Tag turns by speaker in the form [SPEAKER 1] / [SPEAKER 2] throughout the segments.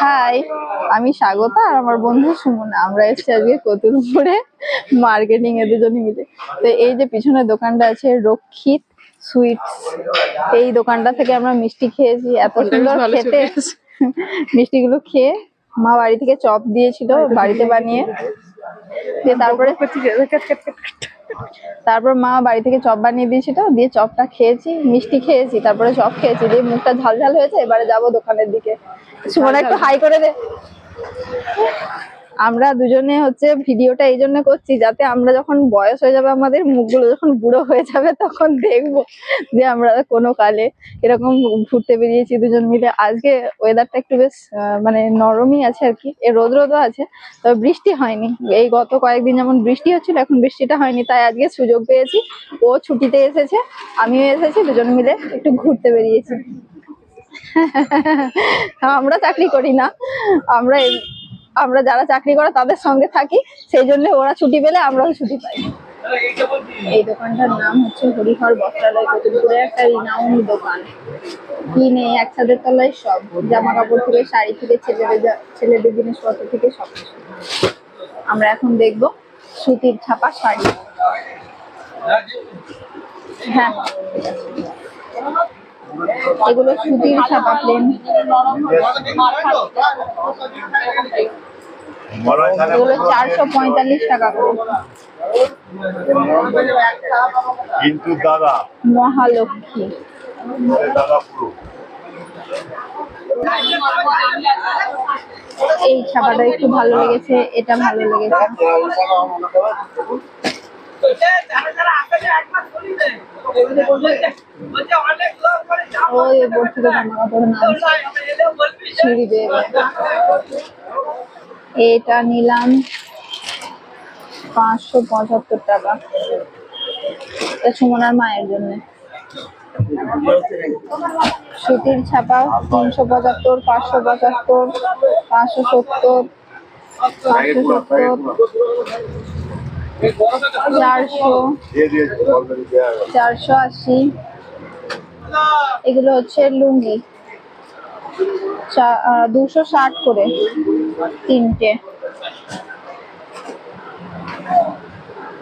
[SPEAKER 1] High আমি স্বাগতা আর আমার বন্ধু সুমনা। আমরা এসেছি আজকে কতুলপুরে মার্কেটিং এ দুজনে মিলে। তো এই যে পিছনে দোকানটা আছে রক্ষিত সুইটস এই দোকানটা থেকে আমরা মিষ্টি খেয়েছি। এত সুন্দর খেতে। মিষ্টিগুলো খেয়ে মা বাড়ি থেকে চপ দিয়েছিল বাড়িতে বানিয়ে। দিয়ে তারপরে তারপর মা বাড়ি থেকে চপ বানিয়ে দিয়েছিল দিয়ে চপটা খেয়েছি মিষ্টি খেয়েছি তারপরে চপ খেয়েছি দিয়ে মুখটা ঝাল ঝাল হয়েছে এবারে যাব দোকানের দিকে। সুমনা একটু হাই করে দে। আমরা দুজনে হচ্ছে ভিডিওটা এই জন্য করছি যাতে আমরা যখন বয়স হয়ে যাবে আমাদের মুখগুলো যখন বুড়ো হয়ে যাবে তখন দেখব যে আমরা কোনো কালে এরকম ঘুরতে বেরিয়েছি দুজন মিলে। আজকে ওয়েদারটা একটু বেশ মানে নরমই আছে আর কি। এ রোদ রোদও আছে, তবে বৃষ্টি হয়নি। এই গত কয়েকদিন যেমন বৃষ্টি হচ্ছিল, এখন বৃষ্টিটা হয়নি। তাই আজকে সুযোগ পেয়েছি। ও ছুটিতে এসেছে, আমিও এসেছি, দুজন মিলে একটু ঘুরতে বেরিয়েছি। আমরা চাকরি করি না, আমরা আমরা যারা চাকরি করে তাদের সঙ্গে থাকি, সেই জন্য ওরা ছুটি পেলে আমরাও ছুটি পাই। এই দোকানটার নাম হচ্ছে হরিহর বস্ত্রালয় একটা রিনাউন দোকান। কি নেই এক ছাদের তলায় সব জামা কাপড় থেকে শাড়ি থেকে ছেলেদের ছেলেদের জিনিসপত্র থেকে সব আমরা এখন দেখব সুতির ছাপা শাড়ি। হ্যাঁ। এগুলো সুতির ছাপা প্লেন এগুলো চারশো পঁয়তাল্লিশ টাকা করে।
[SPEAKER 2] কিন্তু দাদা
[SPEAKER 1] মহালক্ষ্মী।
[SPEAKER 2] দাদা পুরো।
[SPEAKER 1] এই ছাপাটা একটু ভালো লেগেছে এটা ভালো লেগেছে। সিঁড়ি বেয়ে এটা নিলাম পাঁচশো পঁচাত্তর টাকা। এটা সুমনার মায়ের জন্য। সুতির ছাপা তিনশো পঁচাত্তর, পাঁচশো পঁচাত্তর, পাঁচশো সত্তর পাঁচশো সত্তর, চারশো
[SPEAKER 2] দিয়ে
[SPEAKER 1] চারশো আশি। এগুলো হচ্ছে লুঙ্গি। দুশো ষাট করে তিনটে।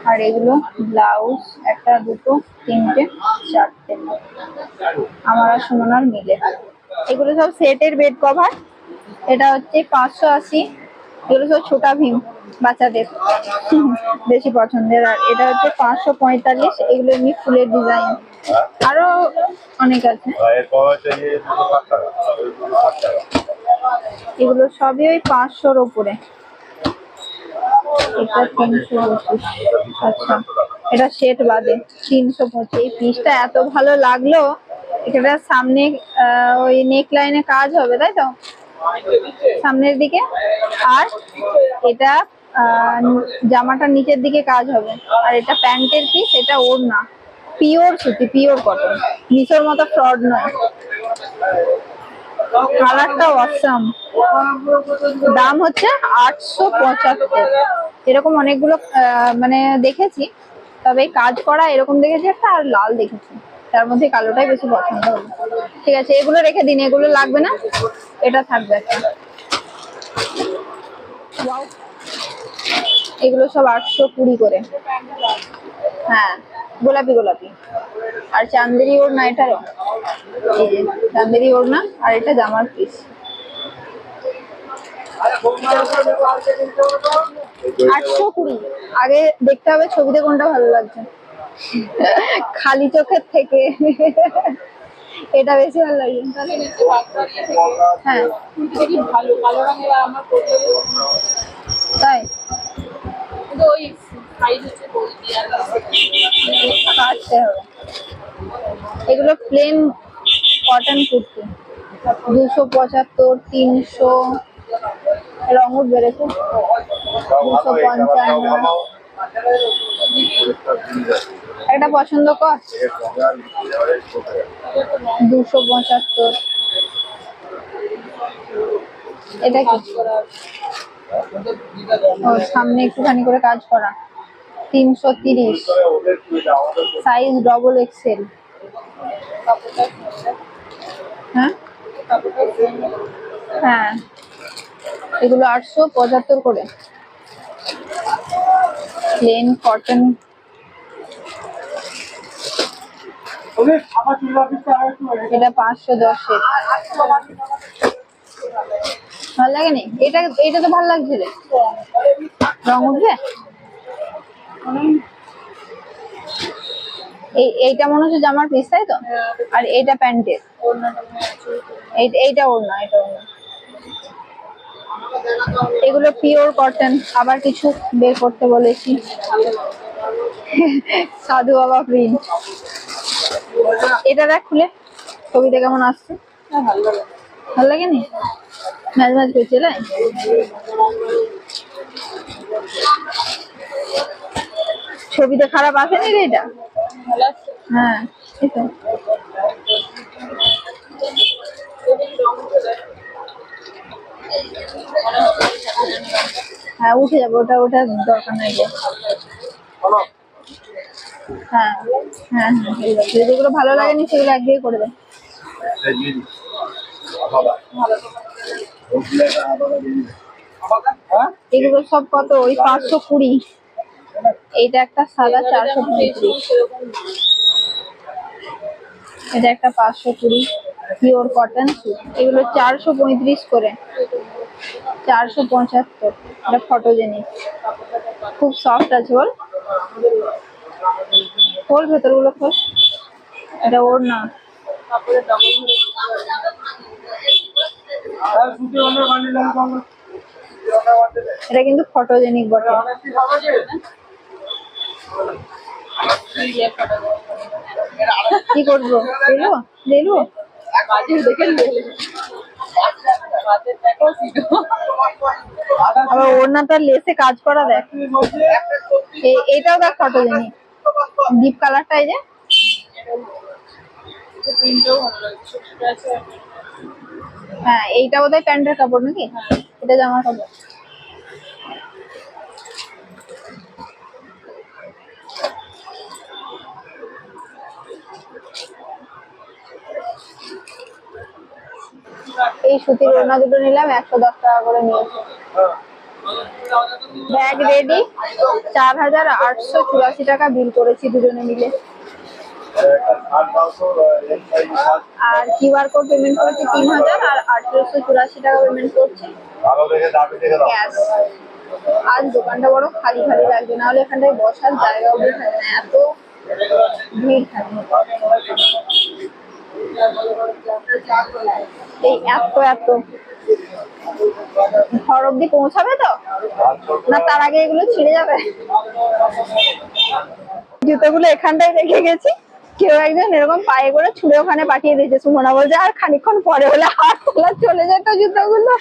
[SPEAKER 1] আর এগুলো ব্লাউজ, একটা, দুটো, তিনটে, চারটে। আমার আর সুমনার মিলে। এগুলো সব সেটের বেড কভার। এটা হচ্ছে পাঁচশো আশি। এগুলো সব ছোটা ভীম। বাচ্চাদের বেশি পছন্দের। আর এটা হচ্ছে পাঁচশো পঁয়তাল্লিশ, এগুলো এমনি ফুলের ডিজাইন আরও অনেক আছে। এগুলো সবই ওই পাঁচশোর ওপরে এটা তিনশো পঁচিশ। আচ্ছা এটা সেট বাদে, তিনশো পঁচিশ। এই পিসটা এত ভালো লাগল। এটা সামনে ওই নেক লাইনে কাজ হবে, তাই তো? সামনের দিকে। আর এটা জামাটার নিচের দিকে কাজ হবে। আর এটা প্যান্টের পিস এটা ওর না পিওর সুতি পিওর কটন নিচের মতো ফ্রড নয়। কালারটা অসাম দাম হচ্ছে আটশো পঁচাত্তর। এরকম অনেকগুলো মানে দেখেছি। তবে কাজ করা এরকম দেখেছি একটা, আর লাল দেখেছি। তার মধ্যে কালোটাই বেশি পছন্দ হলো ঠিক আছে, এগুলো রেখে দিন, এগুলো লাগবে না? এটা থাকবে এগুলো সব আটশো কুড়ি করে। হ্যাঁ গোলাপি গোলাপি। আর চান্দেরি ওর না এটারও চান্দেরি ওর না আর এটা জামার পিস আটশো কুড়ি। আগে দেখতে হবে ছবিতে কোনটা ভালো লাগছে। খালি চোখের থেকে। এটা বেশি ভালো লাগে। হ্যাঁ। তাই? কাটতে এগুলো প্লেন কটন কুর্তি। দুশো পঁচাত্তর, তিনশো রঙ বেড়েছে। দুশো পঞ্চান্ন। একটা পছন্দ কর। দুশো পঁচাত্তর। এটা কি? ও, সামনে একটুখানি করে কাজ করা। তিনশো তিরিশ। সাইজ ডবল এক্সেল হ্যাঁ? হ্যাঁ। এগুলো আটশো পঁচাত্তর করে। প্লেন কটন এটা পাঁচশো দশের ভালো লাগেনি এটা এটা তো ভালো লাগছে রে। রং উঠবে? এই এইটা মনে হচ্ছে জামার পিস তাই তো? আর এইটা প্যান্টের। এইটা ওর না এটা ওর না এগুলো পিওর কটন আবার কিছু বের করতে বলেছি। সাধু বাবা প্রিন্ট এটা দেখ খুলে ছবিতে কেমন আসছে?
[SPEAKER 3] হ্যাঁ ভালো লাগে।
[SPEAKER 1] লাগেনি? ম্যাচ ম্যাচ করছে ছবিতে খারাপ আসেনি রে এটা? হ্যাঁ হ্যাঁ উঠে যাবে ওটা ওটা দরকার নাই হ্যাঁ হ্যাঁ হ্যাঁ যেগুলো ভালো লাগেনি সেগুলো একদিকে করে দে এগুলো সব কত? ওই পাঁচশো কুড়ি। এইটা একটা সাদা চারশো পঁয়ত্রিশ এটা একটা পাঁচশো কুড়ি। Pure cotton. এগুলো চারশো পঁয়ত্রিশ করে। চারশো পঁচাত্তর। এটা ফটোজেনিক খুব সফট আছে বল খোল ভেতরগুলো খোল এটা ওর না। এটা কিন্তু ফটোজেনিক বটে। কি করব? দেখব দেখব
[SPEAKER 3] দেখে
[SPEAKER 1] আবার ওড়নাটা লেসে কাজ করা দেখ। এটাও দেখ জানি। ডিপ কালারটা এই যে। হ্যাঁ এইটা বোধহয় প্যান্টের কাপড় নাকি? এটা জামার কাপড়। এই সুতির ওড়না দুটো নিলাম, একশো দশ টাকা করে নিয়েছে। ব্যাগ রেডি চার হাজার আটশো চুরাশি টাকা বিল করেছি দুজনে মিলে। আর কিউআর কোড পেমেন্ট করেছি তিন হাজার আর আঠেরোশো চুরাশি টাকা পেমেন্ট করছি। ক্যাশ দোকানটা বড় খালি খালি লাগবে, না হলে এখানটায় বসার জায়গাও থাকে না, এত ভিড় থাকে। এই এত এত। ঘর অব্দি পৌঁছাবে তো? না তার আগে এগুলো ছিঁড়ে যাবে? জুতোগুলো এখানটায় রেখে গেছি। কেউ একজন এরকম পায়ে করে ছুঁড়ে ওখানে পাঠিয়ে দিয়েছে। সুমনা বলছে, আর খানিকক্ষণ পরে হলে হাত তোলা চলে যেত জুতোগুলো।